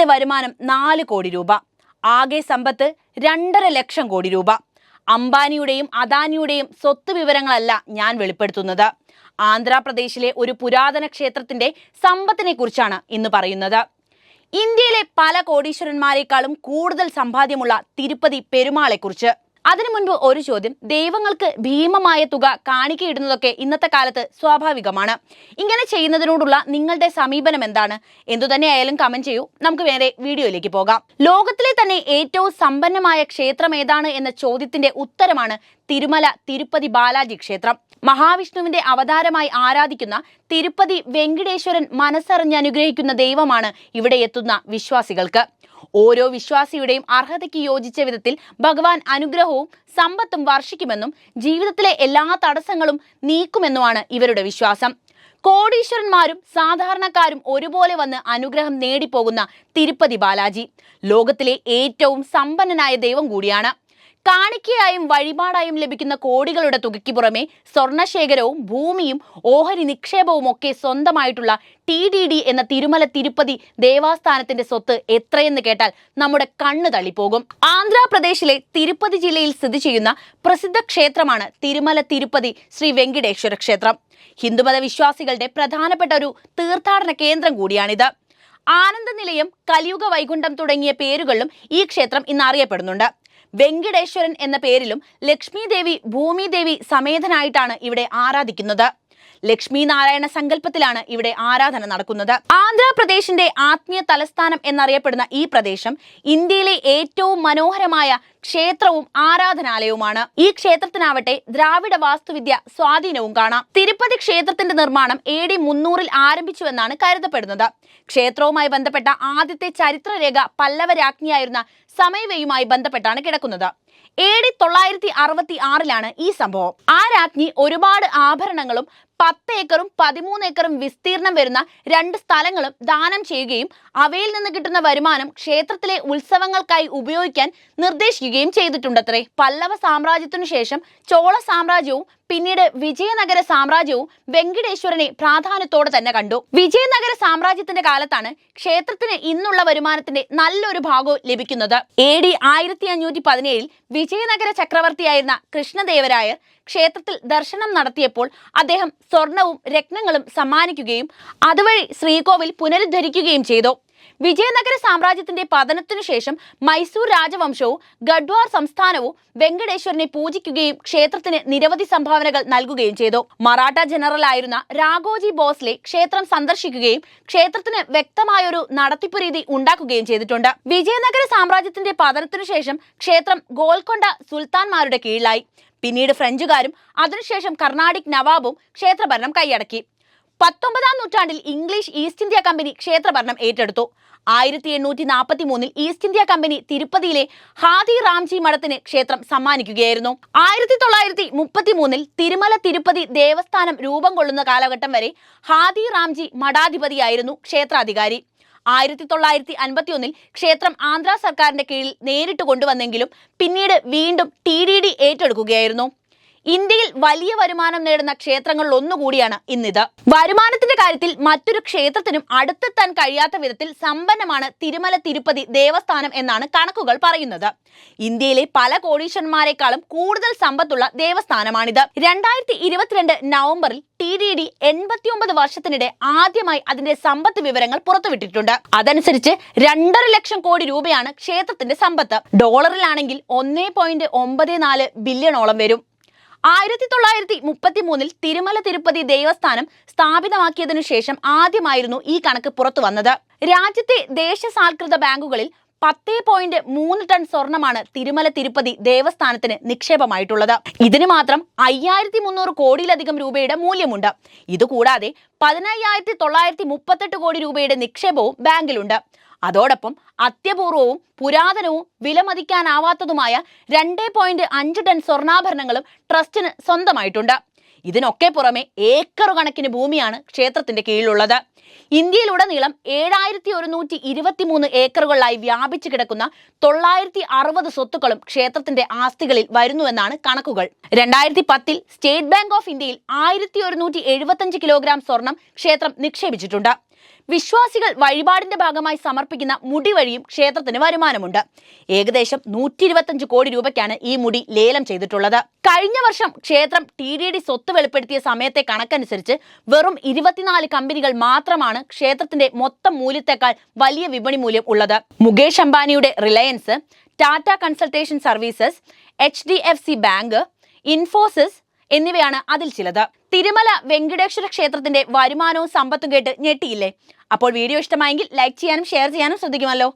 വർഷത്തെ വരുമാനം നാല് കോടി രൂപ. ആകെ സമ്പത്ത് രണ്ടര ലക്ഷം കോടി രൂപ. അംബാനിയുടെയും അദാനിയുടെയും സ്വത്ത് വിവരങ്ങളല്ല ഞാൻ വെളിപ്പെടുത്തുന്നത്. ആന്ധ്രാപ്രദേശിലെ ഒരു പുരാതന ക്ഷേത്രത്തിന്റെ സമ്പത്തിനെ കുറിച്ചാണ് ഇന്ന് പറയുന്നത്. ഇന്ത്യയിലെ പല കോടീശ്വരന്മാരെക്കാളും കൂടുതൽ സമ്പാദ്യമുള്ള തിരുപ്പതി പെരുമാളെക്കുറിച്ച്. അതിനു മുൻപ് ഒരു ചോദ്യം. ദൈവങ്ങൾക്ക് ഭീമമായ തുക കാണിക്കയിടുന്നതൊക്കെ ഇന്നത്തെ കാലത്ത് സ്വാഭാവികമാണ്. ഇങ്ങനെ ചെയ്യുന്നതിനോടുള്ള നിങ്ങളുടെ സമീപനം എന്താണ്? എന്തുതന്നെയായാലും കമന്റ് ചെയ്യൂ. നമുക്ക് വേറെ വീഡിയോയിലേക്ക് പോകാം. ലോകത്തിലെ തന്നെ ഏറ്റവും സമ്പന്നമായ ക്ഷേത്രം ഏതാണ് എന്ന ചോദ്യത്തിന്റെ ഉത്തരമാണ് തിരുമല തിരുപ്പതി ബാലാജി ക്ഷേത്രം. മഹാവിഷ്ണുവിന്റെ അവതാരമായി ആരാധിക്കുന്ന തിരുപ്പതി വെങ്കിടേശ്വരൻ മനസ്സറിഞ്ഞ് അനുഗ്രഹിക്കുന്ന ദൈവമാണ് ഇവിടെ എത്തുന്ന വിശ്വാസികൾക്ക്. ഓരോ വിശ്വാസിയുടെയും അർഹതയ്ക്ക് യോജിച്ച വിധത്തിൽ ഭഗവാൻ അനുഗ്രഹവും സമ്പത്തും വർഷിക്കുമെന്നും ജീവിതത്തിലെ എല്ലാ തടസ്സങ്ങളും നീക്കുമെന്നുമാണ് ഇവരുടെ വിശ്വാസം. കോടീശ്വരന്മാരും സാധാരണക്കാരും ഒരുപോലെ വന്ന് അനുഗ്രഹം നേടിപ്പോകുന്ന തിരുപ്പതി ബാലാജി. ലോകത്തിലെ ഏറ്റവും സമ്പന്നനായ ദൈവം കൂടിയാണ്. കാണിക്കയായും വഴിപാടായും ലഭിക്കുന്ന കോടികളുടെ തുകയ്ക്ക് പുറമെ സ്വർണശേഖരവും ഭൂമിയും ഓഹരി നിക്ഷേപവും ഒക്കെ സ്വന്തമായിട്ടുള്ള ടി ഡി ഡി എന്ന തിരുമല തിരുപ്പതി ദേവാസ്ഥാനത്തിന്റെ സ്വത്ത് എത്രയെന്ന് കേട്ടാൽ നമ്മുടെ കണ്ണ് തള്ളിപ്പോകും. ആന്ധ്രാപ്രദേശിലെ തിരുപ്പതി ജില്ലയിൽ സ്ഥിതി ചെയ്യുന്ന പ്രസിദ്ധ ക്ഷേത്രമാണ് തിരുമല തിരുപ്പതി ശ്രീ വെങ്കിടേശ്വര ക്ഷേത്രം. ഹിന്ദുമത വിശ്വാസികളുടെ പ്രധാനപ്പെട്ട ഒരു തീർത്ഥാടന കേന്ദ്രം കൂടിയാണിത്. ആനന്ദ നിലയം കലിയുഗ വൈകുണ്ഠം തുടങ്ങിയ പേരുകളിലും ഈ ക്ഷേത്രം ഇന്ന് അറിയപ്പെടുന്നുണ്ട്. വെങ്കിടേശ്വരൻ എന്ന പേരിലും ലക്ഷ്മി ദേവി ഭൂമി ദേവി സമേതനായിട്ടാണ് ഇവിടെ ആരാധിക്കുന്നത്. ലക്ഷ്മി നാരായണ സങ്കല്പത്തിലാണ് ഇവിടെ ആരാധന നടക്കുന്നത്. ആന്ധ്രാപ്രദേശിന്റെ ആത്മീയ തലസ്ഥാനം എന്നറിയപ്പെടുന്ന ഈ പ്രദേശം ഇന്ത്യയിലെ ഏറ്റവും മനോഹരമായ ക്ഷേത്രവും ആരാധനാലയവുമാണ്. ഈ ക്ഷേത്രത്തിനാവട്ടെ ദ്രാവിഡ വാസ്തുവിദ്യ സ്വാധീനവും കാണാം. തിരുപ്പതി ക്ഷേത്രത്തിന്റെ നിർമ്മാണം എ ഡി മുന്നൂറിൽ ആരംഭിച്ചുവെന്നാണ് കരുതപ്പെടുന്നത്. ക്ഷേത്രവുമായി ബന്ധപ്പെട്ട ആദ്യത്തെ ചരിത്രരേഖ പല്ലവ രാജ്ഞിയായിരുന്ന സമയവയുമായി ബന്ധപ്പെട്ടാണ് കിടക്കുന്നത്. എ ഡി തൊള്ളായിരത്തി അറുപത്തി ആറിലാണ് ഈ സംഭവം. ആ രാജ്ഞി ഒരുപാട് ആഭരണങ്ങളും പത്ത് ഏക്കറും പതിമൂന്ന് ഏക്കറും വിസ്തീർണം വരുന്ന രണ്ട് സ്ഥലങ്ങളും ദാനം ചെയ്യുകയും അവയിൽ നിന്ന് കിട്ടുന്ന വരുമാനം ക്ഷേത്രത്തിലെ ഉത്സവങ്ങൾക്കായി ഉപയോഗിക്കാൻ നിർദ്ദേശിക്കുകയും ചെയ്തിട്ടുണ്ടത്രേ. പല്ലവ സാമ്രാജ്യത്തിനു ശേഷം ചോള സാമ്രാജ്യവും പിന്നീട് വിജയനഗര സാമ്രാജ്യവും വെങ്കടേശ്വരനെ പ്രാധാന്യത്തോടെ തന്നെ കണ്ടു. വിജയനഗര സാമ്രാജ്യത്തിന്റെ കാലത്താണ് ക്ഷേത്രത്തിന് ഇന്നുള്ള വരുമാനത്തിന്റെ നല്ലൊരു ഭാഗവും ലഭിക്കുന്നത്. എ ഡി ആയിരത്തി അഞ്ഞൂറ്റി പതിനേഴിൽ വിജയനഗര ചക്രവർത്തിയായിരുന്ന കൃഷ്ണദേവരായർ ക്ഷേത്രത്തിൽ ദർശനം നടത്തിയപ്പോൾ അദ്ദേഹം സ്വർണവും രത്നങ്ങളും സമ്മാനിക്കുകയും അതുവഴി ശ്രീകോവിൽ പുനരുദ്ധരിക്കുകയും ചെയ്തു. വിജയനഗര സാമ്രാജ്യത്തിന്റെ പതനത്തിനു ശേഷം മൈസൂർ രാജവംശവും ഗഡ്വാർ സംസ്ഥാനവും വെങ്കടേശ്വരനെ പൂജിക്കുകയും ക്ഷേത്രത്തിന് നിരവധി സംഭാവനകൾ നൽകുകയും ചെയ്തു. മറാഠ ജനറൽ ആയിരുന്ന രാഘോജി ബോസ്ലെ ക്ഷേത്രം സന്ദർശിക്കുകയും ക്ഷേത്രത്തിന് വ്യക്തമായൊരു നടത്തിപ്പ് രീതി ഉണ്ടാക്കുകയും ചെയ്തിട്ടുണ്ട്. വിജയനഗര സാമ്രാജ്യത്തിന്റെ പതനത്തിനു ശേഷം ക്ഷേത്രം ഗോൽക്കൊണ്ട സുൽത്താൻമാരുടെ കീഴിലായി. പിന്നീട് ഫ്രഞ്ചുകാരും അതിനുശേഷം കർണാടിക് നവാബും ക്ഷേത്രഭരണം കൈയടക്കി. പത്തൊമ്പതാം നൂറ്റാണ്ടിൽ ഇംഗ്ലീഷ് ഈസ്റ്റ് ഇന്ത്യ കമ്പനി ക്ഷേത്രഭരണം ഏറ്റെടുത്തു. ആയിരത്തി എണ്ണൂറ്റി നാൽപ്പത്തി മൂന്നിൽ ഈസ്റ്റ് ഇന്ത്യ കമ്പനി തിരുപ്പതിയിലെ ഹാദി റാംജി മഠത്തിന് ക്ഷേത്രം സമ്മാനിക്കുകയായിരുന്നു. ആയിരത്തി തൊള്ളായിരത്തി മുപ്പത്തി മൂന്നിൽ തിരുമല തിരുപ്പതി ദേവസ്ഥാനം രൂപം കൊള്ളുന്ന കാലഘട്ടം വരെ ഹാദി റാംജി മഠാധിപതിയായിരുന്നു ക്ഷേത്രാധികാരി. ആയിരത്തി തൊള്ളായിരത്തി അൻപത്തി ഒന്നിൽ ക്ഷേത്രം ആന്ധ്ര സർക്കാരിന്റെ കീഴിൽ നേരിട്ട് കൊണ്ടുവന്നെങ്കിലും പിന്നീട് വീണ്ടും ടി ഡി ഡി ഏറ്റെടുക്കുകയായിരുന്നു. ഇന്ത്യയിൽ വലിയ വരുമാനം നേടുന്ന ക്ഷേത്രങ്ങളിൽ ഒന്നുകൂടിയാണ് ഇന്നിത്. വരുമാനത്തിന്റെ കാര്യത്തിൽ മറ്റൊരു ക്ഷേത്രത്തിനും അടുത്തെത്താൻ കഴിയാത്ത വിധത്തിൽ സമ്പന്നമാണ് തിരുമല തിരുപ്പതി ദേവസ്ഥാനം എന്നാണ് കണക്കുകൾ പറയുന്നത്. ഇന്ത്യയിലെ പല കോടീശ്വരന്മാരെക്കാളും കൂടുതൽ സമ്പത്തുള്ള ദേവസ്ഥാനമാണിത്. രണ്ടായിരത്തി ഇരുപത്തിരണ്ട് നവംബറിൽ ടി ഡി ഡി എൺപത്തിയൊമ്പത് വർഷത്തിനിടെ ആദ്യമായി അതിന്റെ സമ്പത്ത് വിവരങ്ങൾ പുറത്തുവിട്ടിട്ടുണ്ട്. അതനുസരിച്ച് രണ്ടര ലക്ഷം കോടി രൂപയാണ് ക്ഷേത്രത്തിന്റെ സമ്പത്ത്. ഡോളറിലാണെങ്കിൽ ഒന്നേ പോയിന്റ് ഒമ്പത് നാല് ബില്യണോളം വരും. ആയിരത്തി തൊള്ളായിരത്തി മുപ്പത്തി മൂന്നിൽ തിരുമല തിരുപ്പതി ദേവസ്ഥാനം സ്ഥാപിതമാക്കിയതിനു ശേഷം ആദ്യമായിരുന്നു ഈ കണക്ക് പുറത്തു വന്നത്. രാജ്യത്തെ ദേശസാൽകൃത ബാങ്കുകളിൽ പത്തേ പോയിന്റ് മൂന്ന് ടൺ സ്വർണമാണ് തിരുമല തിരുപ്പതി ദേവസ്ഥാനത്തിന് നിക്ഷേപമായിട്ടുള്ളത്. ഇതിന് മാത്രം അയ്യായിരത്തി മുന്നൂറ് കോടിയിലധികം രൂപയുടെ മൂല്യമുണ്ട്. ഇതുകൂടാതെ പതിനയ്യായിരത്തി തൊള്ളായിരത്തി മുപ്പത്തെട്ട് കോടി രൂപയുടെ നിക്ഷേപവും ബാങ്കിലുണ്ട്. അതോടൊപ്പം അത്യപൂർവവും പുരാതനവും വിലമതിക്കാനാവാത്തതുമായ രണ്ടേ പോയിന്റ് അഞ്ച് ടൺ സ്വർണാഭരണങ്ങളും ട്രസ്റ്റിന് സ്വന്തമായിട്ടുണ്ട്. ഇതിനൊക്കെ പുറമെ ഏക്കർ കണക്കിന് ഭൂമിയാണ് ക്ഷേത്രത്തിന്റെ കീഴിലുള്ളത്. ഇന്ത്യയിലുടനീളം ഏഴായിരത്തി ഒരുന്നൂറ്റി ഇരുപത്തി മൂന്ന് ഏക്കറുകളിലായി വ്യാപിച്ചു കിടക്കുന്ന തൊള്ളായിരത്തി അറുപത് സ്വത്തുക്കളും ക്ഷേത്രത്തിന്റെ ആസ്തികളിൽ വരുന്നുവെന്നാണ് കണക്കുകൾ. രണ്ടായിരത്തി പത്തിൽ സ്റ്റേറ്റ് ബാങ്ക് ഓഫ് ഇന്ത്യയിൽ ആയിരത്തി ഒരുന്നൂറ്റി എഴുപത്തഞ്ച് കിലോഗ്രാം സ്വർണം ക്ഷേത്രം നിക്ഷേപിച്ചിട്ടുണ്ട്. വിശ്വാസികൾ വഴിപാടിന്റെ ഭാഗമായി സമർപ്പിക്കുന്ന മുടി വഴിയും ക്ഷേത്രത്തിന് വരുമാനമുണ്ട്. ഏകദേശം നൂറ്റി ഇരുപത്തഞ്ച് കോടി രൂപയ്ക്കാണ് ഈ മുടി ലേലം ചെയ്തിട്ടുള്ളത്. കഴിഞ്ഞ വർഷം ക്ഷേത്രം ടി ഡി ഡി സ്വത്ത് വെളിപ്പെടുത്തിയ സമയത്തെ കണക്കനുസരിച്ച് വെറും ഇരുപത്തിനാല് കമ്പനികൾ മാത്രമാണ് ക്ഷേത്രത്തിന്റെ മൊത്തം മൂല്യത്തെക്കാൾ വലിയ വിപണി മൂല്യം ഉള്ളത്. മുകേഷ് അംബാനിയുടെ Reliance Tata consultation services H D F C bank Infosys എന്നിവയാണ് അതിൽ ചിലത്. തിരുമല വെങ്കടേശ്വര ക്ഷേത്രത്തിന്റെ വരുമാനവും സമ്പത്തും കേട്ട് ഞെട്ടിയില്ലേ? അപ്പോൾ വീഡിയോ ഇഷ്ടമായെങ്കിൽ ലൈക്ക് ചെയ്യാനും ഷെയർ ചെയ്യാനും ശ്രദ്ധിക്കുമല്ലോ.